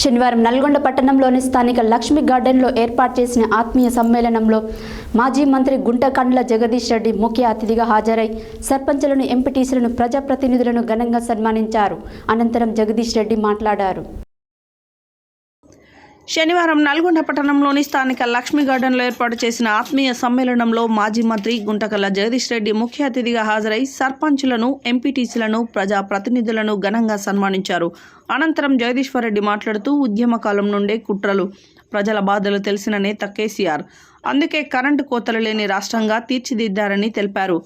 శనివారం నల్గొండ పట్టణంలోని స్థానిక లక్ష్మీ గార్డెన్లో ఏర్పాటు చేసిన ఆత్మీయ సమ్మేళనంలో మాజీ మంత్రి గుంటకండ్ల జగదీష్ రెడ్డి ముఖ్య అతిథిగా హాజరై సర్పంచులను ఎంపీటీసీలను ప్రజాప్రతినిధులను ఘనంగా సన్మానించారు. అనంతరం జగదీష్ రెడ్డి మాట్లాడారు. శనివారం నల్గొండ పట్టణంలోని స్థానిక లక్ష్మీ గార్డెన్లో ఏర్పాటు చేసిన ఆత్మీయ సమ్మేళనంలో మాజీ మంత్రి గుంటకల్ల జగదీష్ రెడ్డి ముఖ్య అతిథిగా హాజరై సర్పంచులను ఎంపీటీసీలను ప్రజా ప్రతినిధులను ఘనంగా సన్మానించారు. అనంతరం జగదీశ్వర్ రెడ్డి మాట్లాడుతూ ఉద్యమ కాలం నుండే కుట్రలు ప్రజల బాధలు తెలిసిన నేత కేసీఆర్. అందుకే కరెంటు కోతలు లేని రాష్ట్రంగా తీర్చిదిద్దారని తెలిపారు.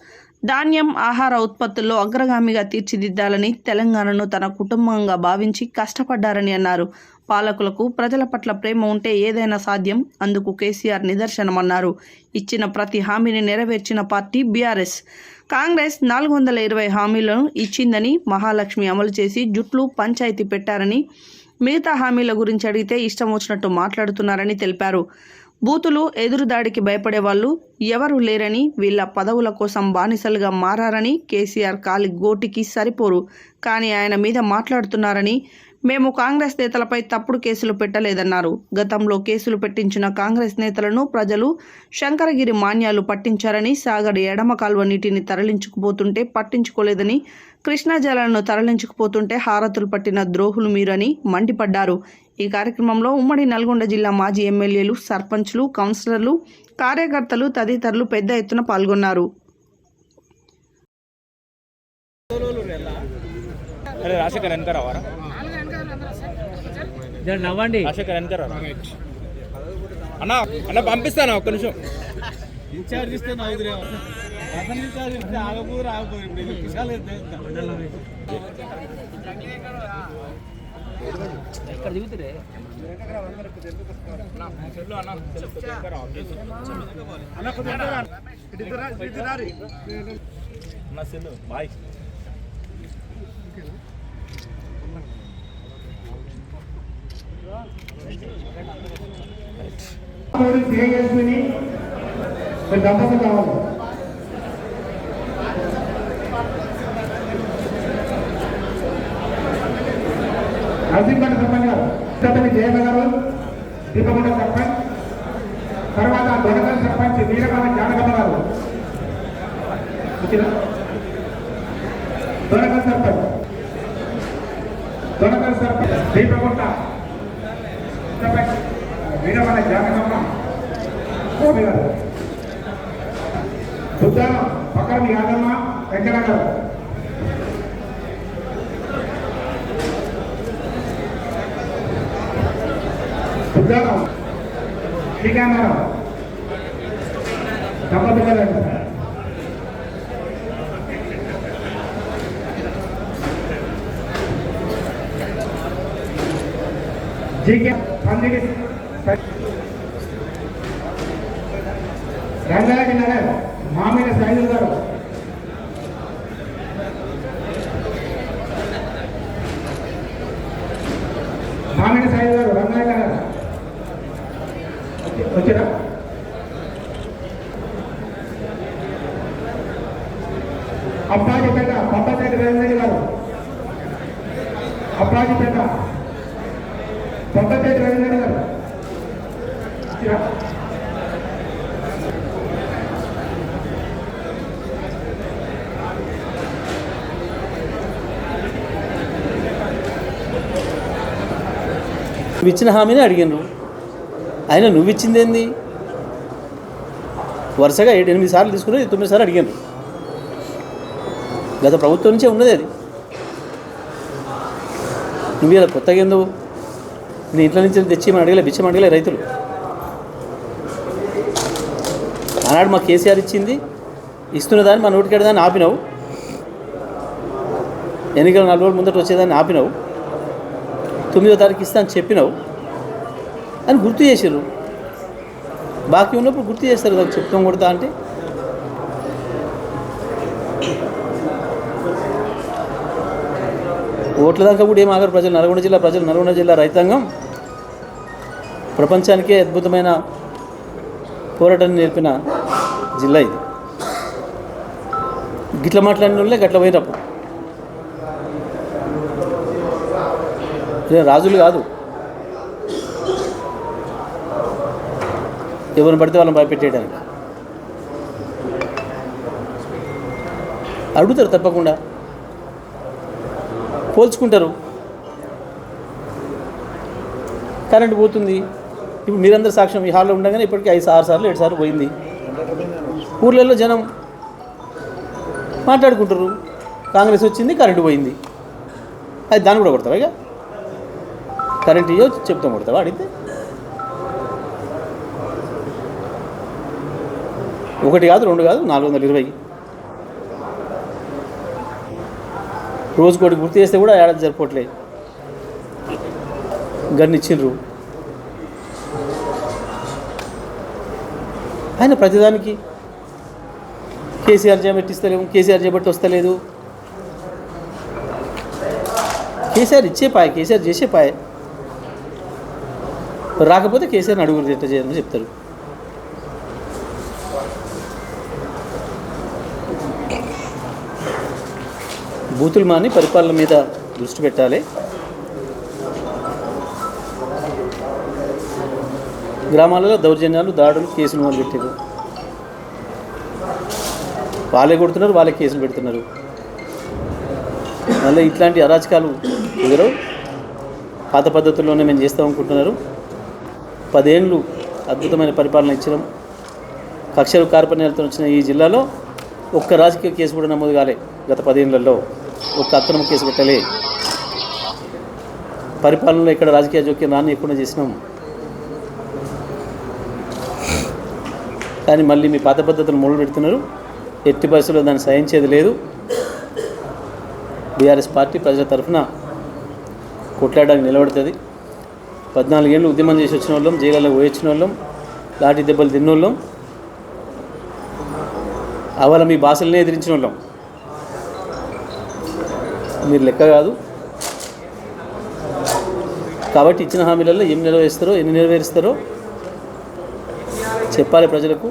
ధాన్యం ఆహార ఉత్పత్తుల్లో అగ్రగామిగా తీర్చిదిద్దాలని తెలంగాణను తన కుటుంబంగా భావించి కష్టపడ్డారని అన్నారు. పాలకులకు ప్రజల పట్ల ప్రేమ ఉంటే ఏదైనా సాధ్యం అందుకు కేసీఆర్ నిదర్శనమన్నారు. ఇచ్చిన ప్రతి హామీని నెరవేర్చిన పార్టీ బీఆర్ఎస్. కాంగ్రెస్ నాలుగు వందల ఇరవై హామీలను ఇచ్చిందని మహాలక్ష్మి అమలు చేసి జుట్లు పంచాయతీ పెట్టారని మిగతా హామీల గురించి అడిగితే ఇష్టం వచ్చినట్టు మాట్లాడుతున్నారని తెలిపారు. బూతులు ఎదురుదాడికి భయపడే వాళ్ళు ఎవరు లేరని వీళ్ళ పదవుల కోసం బానిసలుగా మారారని కేసీఆర్ కాలి గోటికి సరిపోరు. కానీ ఆయన మీద మాట్లాడుతున్నారని మేము కాంగ్రెస్ నేతలపై తప్పుడు కేసులు పెట్టలేదన్నారు. గతంలో కేసులు పెట్టించిన కాంగ్రెస్ నేతలను ప్రజలు శంకరగిరి మాన్యాలు పట్టించారని సాగర్ ఎడమ కాల్వ నీటిని తరలించుకుపోతుంటే పట్టించుకోలేదని కృష్ణా జలాలను తరలించుకుపోతుంటే హారతులు పట్టిన ద్రోహులు మీరని మండిపడ్డారు. ఈ కార్యక్రమంలో ఉమ్మడి నల్గొండ జిల్లా మాజీ ఎమ్మెల్యేలు సర్పంచ్లు కౌన్సిలర్లు కార్యకర్తలు తదితరులు పెద్ద ఎత్తున పాల్గొన్నారు. అరే రాజశేఖర్ వెనక రావారా నవ్వండి. రాజశేఖర్ వెనక అన్న అన్న పంపిస్తాను? ఒక్క నిమిషం. ఇన్ఛార్జ్ ఇస్తే ఎక్కడ దిగుతురే? అన్న సెల్లు బాయ్. సేవ్ చేసుకుని మరి దంపతులు కావాలి సర్పంచ్ గారు ఇతని జయమ్మ గారు దీపగుండ సర్పంచ్ తర్వాత దొడకల్ సర్పంచ్ వీరబాబు జానకమ్మ గారు సర్పంచ్ సర్పంచ్ వీరబాబు గారు బుద్ధ పక్కన యాదమ్మ వెంకట గారు బుద్ధారావు శ్రీకాంతారావు దంపతి గారు జీకే పందిరి రంగారెడ్డి నగర్ మామిడి సైజు గారు. మామిడి సైజు గారు రంగారెడ్డి నగర్. వచ్చారా. అప్పాజిపేట పప్పశెట్టి రంగారెడ్డి గారు. అప్పాజిపేట పప్పశెట్టి రంగారెడ్డి గారు. నువ్వు ఇచ్చిన హామీని అడిగినారు. ఆయన నువ్వు ఇచ్చింది ఏంది వరుసగా ఏడు ఎనిమిది సార్లు తీసుకుని తొమ్మిది సార్లు అడిగాను గత ప్రభుత్వం నుంచే ఉన్నది అది. నువ్వు ఇలా కొత్తగా ఏందో నీ ఇంట్లో నుంచి తెచ్చి మనం అడగలే బిచ్చం అడగలే రైతులు. ఆనాడు మా కేసీఆర్ ఇచ్చింది ఇస్తున్నదాన్ని మా నోటికెడదాన్ని ఆపినావు. ఎన్నికల నాలుగు రోజుల ముందట వచ్చేదాన్ని ఆపినావు. తొమ్మిదో తారీఖు ఇస్తా అని చెప్పినావు అని గుర్తు చేశారు బాకీ ఉన్నప్పుడు గుర్తు చేస్తారు కదా చెప్తాం కొడతా అంటే. ఓట్ల దాకా కూడా ఏం ఆగరు ప్రజలు. నల్గొండ జిల్లా ప్రజలు నల్గొండ జిల్లా రైతాంగం ప్రపంచానికే అద్భుతమైన పోరాటాన్ని నేర్పిన జిల్లా ఇది. గిట్ల మాట్లాడిన వాళ్ళే గట్ల పోయినప్పుడు. రాజులు కాదు. ఎవరిని పడితే వాళ్ళని భయపెట్టేయడానికి. అడుగుతారు తప్పకుండా. పోల్చుకుంటారు. కరెంట్ పోతుంది. ఇప్పుడు మీరందరు సాక్ష్యం ఈ హాల్లో ఉండగానే ఇప్పటికీ ఐదు ఆరు సార్లు ఏడు సార్లు పోయింది. ఊర్లలో జనం మాట్లాడుకుంటారు. కాంగ్రెస్ వచ్చింది కరెంటు పోయింది. అది దాన్ని కూడా కొడతారు ఇక? కరెంట్ ఇయ్యో చెప్తాం కొడతావా అడిగితే ఒకటి కాదు రెండు కాదు నాలుగు వందల ఇరవై. రోజు కోటి గుర్తు చేస్తే కూడా ఏడాది జరిపోవట్లే గన్ను ఇచ్చిండ్రు. ఆయన ప్రతిదానికి కేసీఆర్ చేపట్టిస్తలేము కేసీఆర్ చేపట్టి వస్తలేదు. కేసీఆర్ ఇచ్చే పాయ కేసీఆర్ చేసే పాయే. రాకపోతే కేసీఆర్ని అడుగురు ఎట్లా చేయాలని చెప్తారు. బూతులు మాని పరిపాలన మీద దృష్టి పెట్టాలి. గ్రామాలలో దౌర్జన్యాలు దాడులు కేసులు మొదలు పెట్టారు. వాళ్ళే కొడుతున్నారు వాళ్ళే కేసులు పెడుతున్నారు. మళ్ళీ ఇట్లాంటి అరాచకాలు కుదరవు. పాత పద్ధతుల్లోనే మేము చేస్తాం అనుకుంటున్నారు. పదేళ్ళు అద్భుతమైన పరిపాలన ఇచ్చడం కక్షలు కార్పణ్యాలతో వచ్చిన ఈ జిల్లాలో ఒక్క రాజకీయ కేసు కూడా నమోదు కాలే గత పదేళ్ళలో. ఒక్క అక్రమ కేసు పెట్టలే. పరిపాలనలో ఇక్కడ రాజకీయ జోక్యం రాని ఎక్కువ చేసినాం. కానీ మళ్ళీ మీ పాత పద్ధతులు మొదలు పెడుతున్నారు. ఎట్టి పరిస్థితుల్లో దాన్ని సహించేది లేదు. బీఆర్ఎస్ పార్టీ ప్రజల తరఫున కొట్లాడడానికి నిలబడుతుంది. పద్నాలుగేళ్ళు ఉద్యమం చేసి వచ్చిన వాళ్ళం జైలలో పోయొచ్చిన వాళ్ళం లాఠీ దెబ్బలు తిన్న వాళ్ళం అవల మీ భాషలనే ఎదిరించిన వాళ్ళం మీరు లెక్క కాదు. కాబట్టి ఇచ్చిన హామీలలో ఏం నెరవేరుస్తారో ఎన్ని నెరవేరుస్తారో చెప్పాలి ప్రజలకు.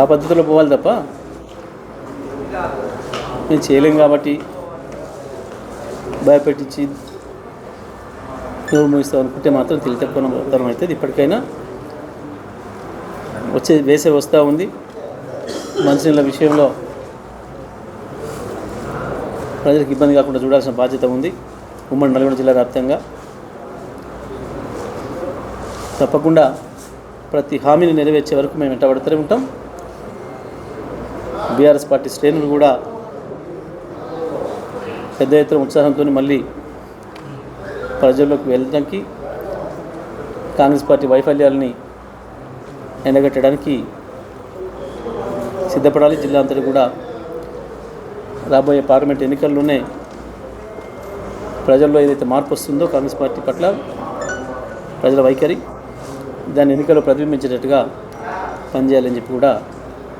ఆ పద్ధతిలో పోవాలి తప్ప. మేము చేయలేం కాబట్టి. భయపెట్టించి నోరు మూయిస్తాం అనుకుంటే మాత్రం తెలితక్కువ తరం అవుతుంది. ఇప్పటికైనా వచ్చే వేసే వస్తూ ఉంది. మంచినీళ్ళ విషయంలో ప్రజలకు ఇబ్బంది కాకుండా చూడాల్సిన బాధ్యత ఉంది. ఉమ్మడి నల్గొండ జిల్లా వ్యాప్తంగా. తప్పకుండా ప్రతి హామీని నెరవేర్చే వరకు మేము వెంటబడుతూనే ఉంటాం. బీఆర్ఎస్ పార్టీ శ్రేణులు కూడా పెద్ద ఎత్తున ఉత్సాహంతో మళ్ళీ ప్రజల్లోకి వెళ్ళడానికి కాంగ్రెస్ పార్టీ వైఫల్యాలని ఎండగట్టడానికి సిద్ధపడాలి. జిల్లా అంతటి కూడా రాబోయే పార్లమెంట్ ఎన్నికల్లోనే ప్రజల్లో ఏదైతే మార్పు వస్తుందో కాంగ్రెస్ పార్టీ పట్ల ప్రజల వైఖరి దాన్ని ఎన్నికల్లో ప్రతిబింబించేటట్టుగా పనిచేయాలని చెప్పి కూడా